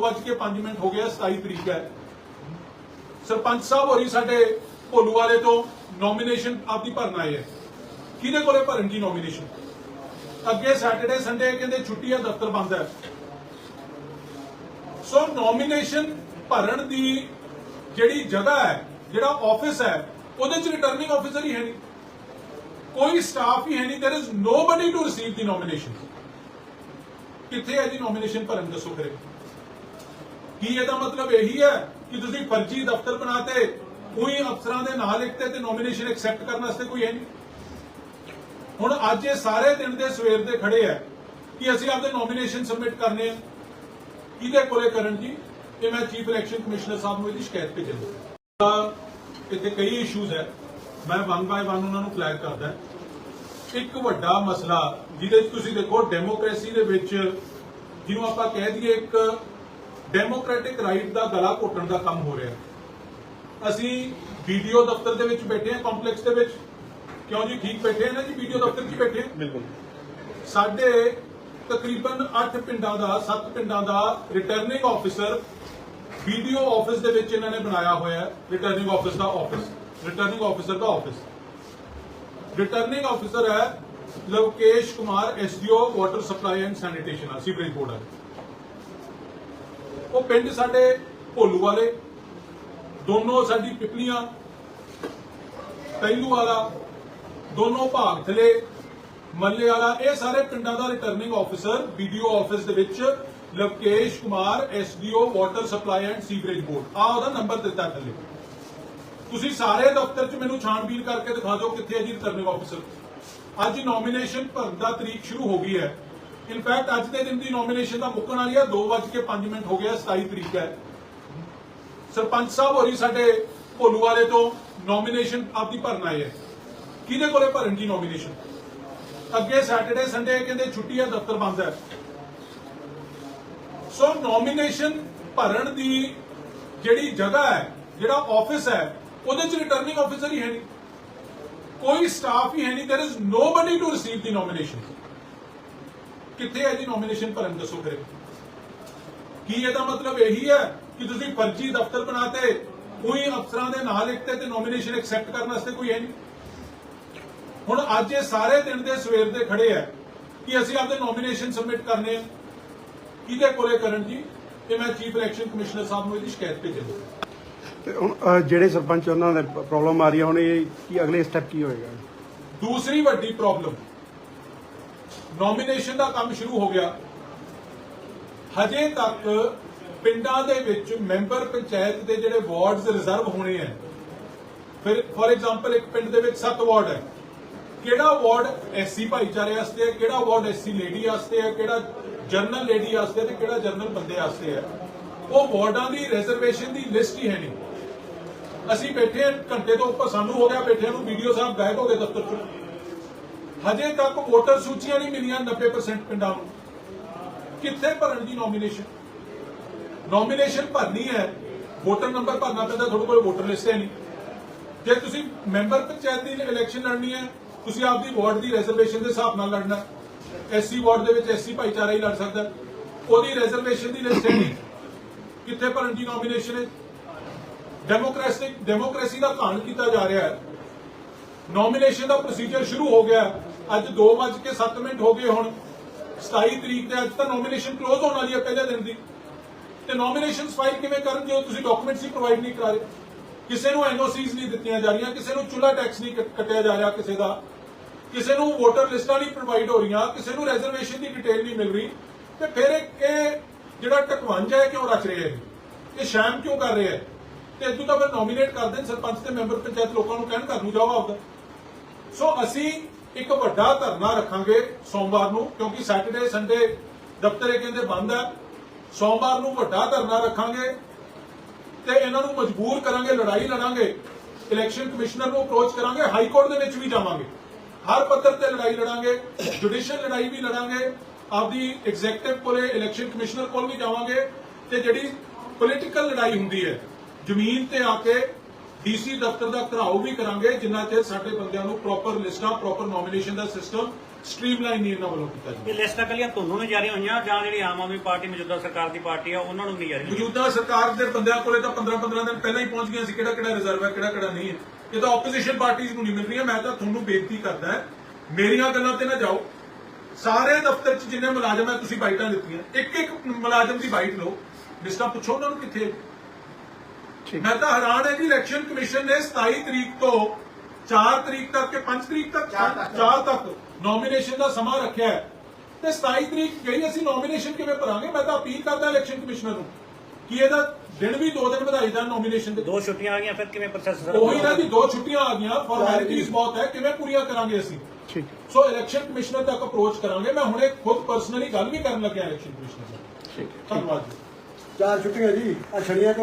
2:05 minute ਹੋ ਗਿਆ 27 ਤਰੀਕ ਹੈ ਸਰਪੰਚ ਸਾਹਿਬ ਹੋਰੀ ਸਾਡੇ ਭੋਲੂ ਵਾਲੇ ਤੋਂ ਨੋਮੀਨੇਸ਼ਨ ਆਪਦੀ ਭਰਨ ਆਏ ਹੈ ਕਿਹਦੇ ਕੋਲੇ ਭਰਨ ਦੀ ਨੋਮੀਨੇਸ਼ਨ ਅੱਗੇ ਸੈਟਰਡੇ ਸੰਡੇ ਕਹਿੰਦੇ ਛੁੱਟੀ ਹੈ ਦਫ਼ਤਰ ਬੰਦ ਹੈ ਸੋ ਨੋਮੀਨੇਸ਼ਨ ਭਰਨ ਦੀ ਜਿਹੜੀ ਜਗ੍ਹਾ ਹੈ ਜਿਹੜਾ ਆਫਿਸ ਹੈ ਉਹਦੇ ਚ ਰਿਟਰਨਿੰਗ ਆਫੀਸਰ ਹੀ ਹੈ ਨਹੀਂ ਕੋਈ ਸਟਾਫ ਹੀ ਹੈ ਨਹੀਂ there is nobody to receive the nomination ਕਿੱਥੇ ਹੈ ਜੀ ਨੋਮੀਨੇਸ਼ਨ ਭਰਨ ਦੱਸੋ ਕਰੇ ਕੀ ਇਹਦਾ ਮਤਲਬ ਇਹੀ ਹੈ ਕਿ ਤੁਸੀਂ ਫਰਜ਼ੀ ਦਫ਼ਤਰ ਬਣਾਤੇ, ਕੋਈ ਅਫਸਰਾਂ ਦੇ ਨਾਂ ਲਿਖਤੇ ਤੇ ਨੋਮੀਨੇਸ਼ਨ ਐਕਸੈਪਟ ਕਰਨ ਵਾਸਤੇ ਕੋਈ ਹੈ ਨਹੀਂ? ਹੁਣ ਅੱਜ ਇਹ ਸਾਰੇ ਦਿਨ ਦੇ ਸਵੇਰ ਦੇ ਖੜੇ ਆ ਕਿ ਅਸੀਂ ਆਪਦੇ ਨੋਮੀਨੇਸ਼ਨ ਸਬਮਿਟ ਕਰਨੇ ਆ। ਕਿਹਦੇ ਕੋਲੇ ਕਰਨ ਜੀ? ਇਹ ਮੈਂ ਚੀਫ ਇਲੈਕਸ਼ਨ ਕਮਿਸ਼ਨਰ ਸਾਹਿਬ ਨੂੰ ਇਹਦੀ ਸ਼ਿਕਾਇਤ ਭੇਜਾਂਗਾ ਇੱਥੇ ਕਈ ਇਸ਼ੂਜ਼ ਹੈ। ਮੈਂ ਵਨ ਬਾਏ ਵਨ ਉਹਨਾਂ ਨੂੰ ਫਲੈਗ ਕਰਦਾ ਇੱਕ ਵੱਡਾ ਮਸਲਾ ਜਿਹਦੇ 'ਚ ਤੁਸੀਂ ਦੇਖੋ ਡੈਮੋਕ੍ਰੇਸੀ ਦੇ ਵਿੱਚ ਜਿਹਨੂੰ ਆਪਾਂ ਕਹਿ ਦਈਏ ਇੱਕ ਡੈਮੋਕ੍ਰੈਟਿਕ ਰਾਈਟ ਦਾ ਗਲਾ ਘੋਟਣ ਦਾ ਕੰਮ ਹੋ ਰਿਹਾ। ਅਸੀਂ ਵੀਡੀਓ ਦਫ਼ਤਰ ਦੇ ਵਿੱਚ ਬੈਠੇ ਹਾਂ ਕੰਪਲੈਕਸ ਦੇ ਵਿੱਚ। ਕਿਉਂ ਜੀ? ਠੀਕ ਬੈਠੇ ਹਾਂ ਨਾ ਜੀ? ਵੀਡੀਓ ਦਫ਼ਤਰ 'ਚ ਬੈਠੇ ਹਾਂ ਬਿਲਕੁਲ। ਸਾਡੇ ਤਕਰੀਬਨ 8 ਪਿੰਡਾਂ ਦਾ 7 ਪਿੰਡਾਂ ਦਾ ਰਿਟਰਨਿੰਗ ਆਫੀਸਰ ਵੀਡੀਓ ਆਫਿਸ ਦੇ ਵਿੱਚ ਇਹਨਾਂ ਨੇ ਬਣਾਇਆ ਹੋਇਆ ਹੈ। ਰਿਟਰਨਿੰਗ ਆਫਿਸ ਦਾ ਆਫਿਸ ਰਿਟਰਨਿੰਗ ਆਫੀਸਰ ਦਾ ਆਫਿਸ ਰਿਟਰਨਿੰਗ ਆਫੀਸਰ ਹੈ Lovekesh Kumar SDO water supply and sanitation sewerage board ਹੈ ਉਹ ਪਿੰਡ ਸਾਡੇ ਭੋਲੂ ਵਾਲੇ, ਦੋਨੋਂ ਸਾਡੀ ਪਿਪਲੀਆਂ ਪਹਿਲੂ ਵਾਲਾ, ਦੋਨੋਂ ਭਾਗ ਥਲੇ, ਮੱਲੇ ਵਾਲਾ, ਇਹ ਸਾਰੇ ਪਿੰਡਾਂ ਦਾ ਰਿਟਰਨਿੰਗ ਆਫੀਸਰ ਵੀਡੀਓ ਆਫਿਸ ਦੇ ਵਿੱਚ, Lovekesh Kumar SDO water supply and sewerage board ਆ ਉਹਦਾ ਨੰਬਰ ਦਿੱਤਾ ਥੱਲੇ। ਤੁਸੀਂ ਸਾਰੇ ਦਫ਼ਤਰ 'ਚ ਮੈਨੂੰ ਛਾਣਬੀਨ ਕਰਕੇ ਦਿਖਾ ਦਿਓ ਕਿੱਥੇ ਹੈ ਜੀ ਰਿਟਰਨਿੰਗ ਆਫੀਸਰ ਅੱਜ ਨੋਮੀਨੇਸ਼ਨ ਭਰਨ ਦਾ ਤਰੀਕ ਸ਼ੁਰੂ ਹੋ ਗਈ ਹੈ। ਇਨਫੈਕਟ ਅੱਜ ਦੇ ਦਿਨ ਦੀ ਨੋਮੀਨੇਸ਼ਨ ਦਾ ਮੁੱਕਣ ਵਾਲੀ ਹੈ 2:05 ਮਿੰਟ ਹੋ ਗਿਆ 27 ਤਰੀਕ ਹੈ ਸਰਪੰਚ ਸਾਹਿਬ ਹੋਰੀ ਸਾਡੇ ਭੋਲੂ ਵਾਲੇ ਤੋਂ ਨੋਮੀਨੇਸ਼ਨ ਆਪਦੀ ਭਰਨ ਆਏ ਹੈ ਕਿਹਦੇ ਕੋਲੇ ਭਰਨ ਦੀ ਨੋਮੀਨੇਸ਼ਨ ਅੱਗੇ ਸੈਟਰਡੇ ਸੰਡੇ ਕਹਿੰਦੇ ਛੁੱਟੀ ਹੈ ਦਫ਼ਤਰ ਬੰਦ ਹੈ ਸੋ ਨੋਮੀਨੇਸ਼ਨ ਭਰਨ ਦੀ ਜਿਹੜੀ ਜਗ੍ਹਾ ਹੈ ਜਿਹੜਾ ਆਫਿਸ ਹੈ ਉਹਦੇ ਚ ਰਿਟਰਨਿੰਗ ਆਫੀਸਰ ਹੀ ਹੈ ਨਹੀਂ ਕੋਈ ਸਟਾਫ ਹੀ ਹੈ ਨਹੀਂ there is nobody to receive the nomination ਕਿੱਥੇ ਹੈ ਜੀ ਨੋਮੀਨੇਸ਼ਨ ਭਰਨ ਦੱਸੋ ਕਰੇ ਕੀ ਇਹਦਾ ਮਤਲਬ ਇਹੀ ਹੈ ਕਿ ਤੁਸੀਂ ਫਰਜ਼ੀ ਦਫ਼ਤਰ ਬਣਾਤੇ ਕੋਈ ਅਫਸਰਾਂ ਦੇ ਨਾਂ ਲਿਖਤੇ ਤੇ ਨੋਮੀਨੇਸ਼ਨ ਐਕਸੈਪਟ ਕਰਨ ਵਾਸਤੇ ਕੋਈ ਹੈ ਨਹੀਂ? ਹੁਣ ਅੱਜ ਇਹ ਸਾਰੇ ਦਿਨ ਦੇ ਸਵੇਰ ਦੇ ਖੜੇ ਆ ਕਿ ਅਸੀਂ ਆਪਦੇ ਨੋਮੀਨੇਸ਼ਨ ਸਬਮਿਟ ਕਰਨੇ ਆ। ਕਿਹਦੇ ਕੋਲੇ ਕਰਨ ਜੀ? ਇਹ ਮੈਂ ਚੀਫ ਇਲੈਕਸ਼ਨ ਕਮਿਸ਼ਨਰ ਸਾਹਿਬ ਨੂੰ ਇਹਦੀ ਸ਼ਿਕਾਇਤ ਭੇਜਾਂਗਾ ਤੇ ਹੁਣ ਜਿਹੜੇ ਸਰਪੰਚ ਉਹਨਾਂ ਦੇ ਪ੍ਰੋਬਲਮ ਆ ਰਹੀ ਹੈ ਹੁਣ ਇਹ ਕੀ ਅਗਲੇ ਸਟੈਪ ਕੀ ਹੋਏਗਾ? ਦੂਸਰੀ ਵੱਡੀ ਪ੍ਰੋਬਲਮ ਨੋਮੀਨੇਸ਼ਨ ਦਾ ਕੰਮ ਸ਼ੁਰੂ ਹੋ ਗਿਆ। ਹਜੇ ਤੱਕ ਪਿੰਡਾਂ ਦੇ ਵਿੱਚ ਮੈਂਬਰ ਪੰਚਾਇਤ ਦੇ ਜਿਹੜੇ ਵਾਰਡਸ ਰਿਜ਼ਰਵ ਹੋਣੇ ਆ। ਫਿਰ ਫੋਰ ਐਗਜ਼ਾਮਪਲ ਇੱਕ ਪਿੰਡ ਦੇ ਵਿੱਚ 7 ਵਾਰਡ ਹੈ। ਕਿਹੜਾ ਵਾਰਡ ਐਸਸੀ ਭਾਈਚਾਰੇ ਵਾਸਤੇ ਹੈ ਕਿਹੜਾ ਵਾਰਡ ਐਸਸੀ ਲੇਡੀ ਵਾਸਤੇ ਹੈ ਕਿਹੜਾ ਜਨਰਲ ਲੇਡੀ ਵਾਸਤੇ ਤੇ ਕਿਹੜਾ ਜਨਰਲ ਬੰਦੇ ਵਾਸਤੇ ਹੈ। ਉਹ ਵਾਰਡਾਂ ਦੀ ਰਿਜ਼ਰਵੇਸ਼ਨ ਦੀ ਲਿਸਟ ਹੀ ਹੈ ਨਹੀਂ। ਅਸੀਂ ਬੈਠੇ ਹਾਂ, ਘੰਟੇ ਤੋਂ ਉੱਪਰ ਸਾਨੂੰ ਹੋ ਗਿਆ ਬੈਠਿਆਂ ਨੂੰ ਵੀਡੀਓ ਸਾਹਿਬ ਗਾਇਬ ਹੋ ਗਏ ਦਫ਼ਤਰ ਚੋਂ। ਹਜੇ ਤੱਕ ਵੋਟਰ ਸੂਚੀਆਂ ਨਹੀਂ ਮਿਲੀਆਂ 90% ਪਿੰਡਾਂ ਨੂੰ। ਕਿੱਥੇ ਭਰਨ ਦੀ ਨੋਮੀਨੇਸ਼ਨ ਨੋਮੀਨੇਸ਼ਨ ਭਰਨੀ ਹੈ। ਵੋਟਰ ਨੰਬਰ ਭਰਨਾ ਪੈਂਦਾ, ਤੁਹਾਡੇ ਕੋਲ ਵੋਟਰ ਲਿਸਟ ਹੈ ਨਹੀਂ। ਜੇ ਤੁਸੀਂ ਮੈਂਬਰ ਪੰਚਾਇਤ ਦੀ ਇਲੈਕਸ਼ਨ ਲੜਨੀ ਹੈ, ਤੁਸੀਂ ਆਪਦੀ ਵਾਰਡ ਦੀ ਰਿਜ਼ਰਵੇਸ਼ਨ ਦੇ ਹਿਸਾਬ ਨਾਲ ਲੜਨਾ ਐਸਸੀ ਵਾਰਡ ਦੇ ਵਿੱਚ ਐਸਸੀ ਭਾਈਚਾਰਾ ਹੀ ਲੜ ਸਕਦਾ ਉਹਦੀ ਰਿਜ਼ਰਵੇਸ਼ਨ ਦੀ ਲਿਸਟ ਹੈ ਨਹੀਂ। ਕਿੱਥੇ ਭਰਨ ਦੀ ਨੋਮੀਨੇਸ਼ਨ ਹੈ? ਡੈਮੋਕ੍ਰੈਸਿਕ ਡੈਮੋਕ੍ਰੇਸੀ ਦਾ ਘਾਣ ਕੀਤਾ ਜਾ ਰਿਹਾ ਹੈ। ਨੋਮੀਨੇਸ਼ਨ ਦਾ ਪ੍ਰੋਸੀਜਰ ਸ਼ੁਰੂ ਹੋ ਗਿਆ ਅੱਜ 2:07 ਮਿੰਟ ਹੋ ਗਏ ਹੁਣ। 27 ਤਰੀਕ ਤੇ ਅੱਜ ਤਾਂ ਨੋਮੀਨੇਸ਼ਨ ਕਲੋਜ਼ ਹੋਣ ਵਾਲੀ ਹੈ ਪਹਿਲੇ ਦਿਨ ਦੀ। ਤੇ ਨੋਮੀਨੇਸ਼ਨ ਫਾਈਲ ਕਿਵੇਂ ਕਰਨ ਜੇ ਤੁਸੀਂ ਡਾਕੂਮੈਂਟਸ ਹੀ ਪ੍ਰੋਵਾਈਡ ਨਹੀਂ ਕਰਾ ਰਹੇ? ਕਿਸੇ ਨੂੰ ਐਨਓਸੀਜ਼ ਨਹੀਂ ਦਿੱਤੀਆਂ ਜਾ ਰਹੀਆਂ, ਕਿਸੇ ਨੂੰ ਚੁੱਲਾ ਟੈਕਸ ਨਹੀਂ ਕੱਟਿਆ ਜਾ ਰਿਹਾ ਕਿਸੇ ਦਾ। ਕਿਸੇ ਨੂੰ ਵੋਟਰ ਲਿਸਟਾਂ ਨਹੀਂ ਪ੍ਰੋਵਾਈਡ ਹੋ ਰਹੀਆਂ, ਕਿਸੇ ਨੂੰ ਰਿਜ਼ਰਵੇਸ਼ਨ ਦੀ ਡਿਟੇਲ ਨਹੀਂ ਮਿਲ ਰਹੀ। ਤੇ ਫਿਰ ਇਹ ਜਿਹੜਾ ਟਕਵੰਜ ਹੈ ਕਿਉਂ ਰਚ ਰਿਹਾ ਹੈ? ਇਹ ਸ਼ਾਮ ਕਿਉਂ ਕਰ ਰਿਹਾ ਹੈ? ਤੇ ਇਦੋਂ ਤਾਂ ਫਿਰ ਨੋਮੀਨੇਟ ਕਰ ਦੇਣ ਸਰਪੰਚ ਤੇ ਮੈਂਬਰ ਪੰਚਾਇਤ ਲੋਕਾਂ ਨੂੰ ਕਹਿਣ ਘਰ ਨੂੰ ਜਾਓ ਆਪਦਾ। ਸੋ ਅਸੀਂ ਇੱਕ ਵੱਡਾ ਧਰਨਾ ਰੱਖਾਂਗੇ ਸੋਮਵਾਰ ਨੂੰ, ਕਿਉਂਕਿ ਸੈਟਰਡੇ ਸੰਡੇ ਦਫ਼ਤਰ ਇਹ ਕਹਿੰਦੇ ਬੰਦ ਹੈ ਸੋਮਵਾਰ ਨੂੰ ਵੱਡਾ ਧਰਨਾ ਰੱਖਾਂਗੇ ਤੇ ਇਹਨਾਂ ਨੂੰ ਮਜਬੂਰ ਕਰਾਂਗੇ, ਲੜਾਈ ਲੜਾਂਗੇ। ਇਲੈਕਸ਼ਨ ਕਮਿਸ਼ਨਰ ਨੂੰ ਅਪਰੋਚ ਕਰਾਂਗੇ ਹਾਈ ਕੋਰਟ ਦੇ ਵਿੱਚ ਵੀ ਜਾਵਾਂਗੇ। ਹਰ ਪੱਧਰ ਤੇ ਲੜਾਈ ਲੜਾਂਗੇ ਜੁਡੀਸ਼ੀਅਲ ਲੜਾਈ ਵੀ ਲੜਾਂਗੇ, ਆਪਦੀ ਐਗਜ਼ੈਕਟਿਵ ਕੋਲੇ ਇਲੈਕਸ਼ਨ ਕਮਿਸ਼ਨਰ ਕੋਲ ਵੀ ਜਾਵਾਂਗੇ ਤੇ ਜਿਹੜੀ ਪੋਲੀਟੀਕਲ ਲੜਾਈ ਹੁੰਦੀ ਹੈ, ਜ਼ਮੀਨ ਤੇ ਆ ਕੇ ਡੀਸੀ ਦਫ਼ਤਰ ਦਾ ਘਰਾਓ ਵੀ ਕਰਾਂਗੇ ਜਿੰਨਾ ਚਿਰ ਸਾਡੇ ਬੰਦਿਆਂ ਨੂੰ ਪ੍ਰੋਪਰ ਲਿਸਟਾਂ ਪ੍ਰੋਪਰ ਨੋਮੀਨੇਸ਼ਨ ਦਾ ਸਿਸਟਮ ਸਟ੍ਰੀਮਲਾਈਨ ਨਹੀਂ ਇਹਨਾਂ ਵੱਲੋਂ ਕੀਤਾ ਜਾਂਦਾ ਇਹ ਲਿਸਟਾਂ ਕੱਲੀਆਂ ਤੁਹਾਨੂੰ ਨਹੀਂ ਜਾਰੀ ਹੋਈਆਂ ਜਾਂ ਜਿਹੜੀ ਆਮ ਆਦਮੀ ਪਾਰਟੀ ਮੌਜੂਦਾ ਸਰਕਾਰ ਦੀ ਪਾਰਟੀ ਆ ਉਹਨਾਂ ਨੂੰ ਨਹੀਂ ਜਾਰੀ ਮੌਜੂਦਾ ਸਰਕਾਰ ਦੇ ਬੰਦਿਆਂ ਕੋਲੇ ਤਾਂ 15 15 ਦਿਨ ਪਹਿਲਾਂ ਹੀ ਪਹੁੰਚ ਗਈਆਂ ਸੀ ਕਿਹੜਾ ਕਿਹੜਾ ਰਿਜ਼ਰਵ ਹੈ ਕਿਹੜਾ ਕਿਹੜਾ ਨਹੀਂ ਹੈ ਇਹ ਤਾਂ ਆਪੋਜੀਸ਼ਨ ਪਾਰਟੀਆਂ ਨੂੰ ਨਹੀਂ ਮਿਲ ਰਹੀਆਂ ਮੈਂ ਤਾਂ ਤੁਹਾਨੂੰ ਬੇਨਤੀ ਕਰਦਾ ਮੇਰੀਆਂ ਗੱਲਾਂ ਤੇ ਨਾ ਜਾਓ। ਸਾਰੇ ਦਫ਼ਤਰ 'ਚ ਜਿੰਨੇ ਮੁਲਾਜ਼ਮ ਹੈ ਤੁਸੀਂ ਬਾਈਟਾਂ ਦਿੱਤੀਆਂ। ਇੱਕ ਇੱਕ ਮੁਲਾਜ਼ਮ ਦੀ ਬਾਈਟ ਲਓ। ਲਿਸਟਾਂ ਪੁੱਛੋ ਉਹਨਾਂ ਨੂੰ ਕਿੱਥੇ ਮੈਂ ਤਾਂ ਹੈਰਾਨ ਹੈ ਕਿ ਇਲੈਕਸ਼ਨ ਕਮਿਸ਼ਨ ਨੇ 27 ਤਰੀਕ ਤੋਂ 4 ਤਰੀਕ ਤੱਕ ਕਿ 5 ਤਰੀਕ ਤੱਕ 4 ਤੱਕ। ਨੋਮੀਨੇਸ਼ਨ ਦਾ ਸਮਾਂ ਰੱਖਿਆ ਹੈ। ਤੇ 27 ਤਰੀਕ ਗਈ ਅਸੀਂ ਨੋਮੀਨੇਸ਼ਨ ਕਿਵੇਂ ਭਰਾਂਗੇ? ਮੈਂ ਤਾਂ ਅਪੀਲ ਕਰਦਾ ਇਲੈਕਸ਼ਨ ਕਮਿਸ਼ਨਰ ਨੂੰ ਕਿ ਇਹਦਾ ਦਿਨ ਵੀ 2 ਦਿਨ ਵਧਾਈ ਜਾਣ ਨੋਮੀਨੇਸ਼ਨ ਦੇ ਦੋ ਛੁੱਟੀਆਂ ਆ ਗਈਆਂ ਫਿਰ ਕਿਵੇਂ ਪ੍ਰੋਸੈਸ ਉਹੀ ਨਾ ਕਿ ਦੋ ਛੁੱਟੀਆਂ ਆ ਗਈਆਂ ਫਾਰਮੈਲਿਟੀਜ਼ ਬਹੁਤ ਹੈ ਕਿਵੇਂ ਪੂਰੀਆਂ ਕਰਾਂਗੇ ਅਸੀਂ? ਠੀਕ। ਸੋ ਇਲੈਕਸ਼ਨ ਕਮਿਸ਼ਨਰ ਤੱਕ ਅਪਰੋਚ ਕਰਾਂਗੇ। ਮੈਂ ਹੁਣੇ ਖੁਦ ਪਰਸਨਲੀ ਗੱਲ ਵੀ ਕਰਨ ਲੱਗਿਆ ਇਲੈਕਸ਼ਨ ਕਮਿਸ਼ਨਰ ਨਾਲ। ਠੀਕ ਧੰਨਵਾਦ ਜੀ। ਚਾਰ ਛੁੱਟੀਆਂ ਜੀ ਆ ਛੜੀਆਂ